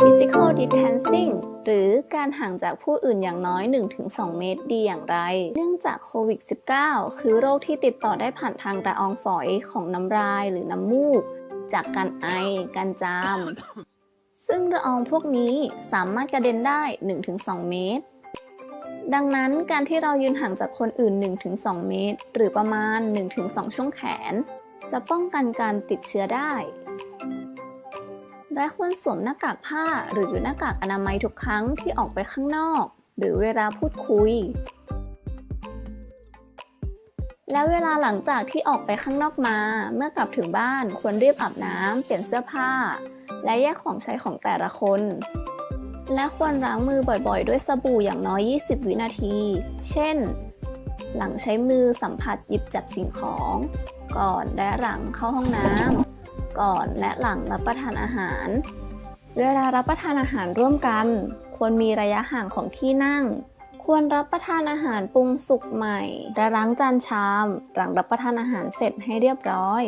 Physical distancing หรือการห่างจากผู้อื่นอย่างน้อย 1-2 เมตรดีอย่างไร เนื่องจากโควิด -19 คือโรคที่ติดต่อได้ผ่านทางละอองฝอยของน้ำลายหรือน้ำมูก จากการไอ การจาม ซึ่งละอองพวกนี้สามารถกระเด็นได้ 1-2 เมตร ดังนั้นการที่เรายืนห่างจากคนอื่น 1-2 เมตร หรือประมาณ 1-2 ช่วงแขน จะป้องกันการติดเชื้อได้ และควรสวมหน้ากากผ้าหรือหน้ากากอนามัยทุกครั้งที่ออกไปข้างนอก หรือเวลาพูดคุย และเวลาหลังจากที่ออกไปข้างนอกมา เมื่อกลับถึงบ้านควรรีบอาบน้ำเปลี่ยนเสื้อผ้า และแยกของใช้ของแต่ละคน และควรล้างมือบ่อยๆ ด้วยสบู่อย่างน้อย 20 วินาที เช่น หลังใช้มือสัมผัสหยิบจับสิ่งของ ก่อนและหลังเข้าห้องน้ำ ก่อนและหลังรับประทานอาหาร เวลารับประทานอาหารร่วมกัน ควรมีระยะห่างของที่นั่ง ควรรับประทานอาหารปรุงสุกใหม่และล้างจานชาม หลังรับประทานอาหารเสร็จให้เรียบร้อย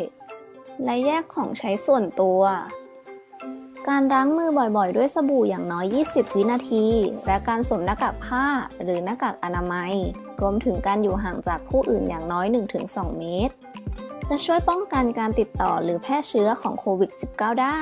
และแยกของใช้ส่วนตัว การล้างมือบ่อยๆ ด้วยสบู่อย่างน้อย 20 วินาที และการสวมหน้ากากผ้าหรือหน้ากากอนามัย รวมถึงการอยู่ห่างจากผู้อื่นอย่างน้อย 1-2 เมตร จะช่วยป้องกันการติดต่อหรือแพร่เชื้อของโควิด -19 ได้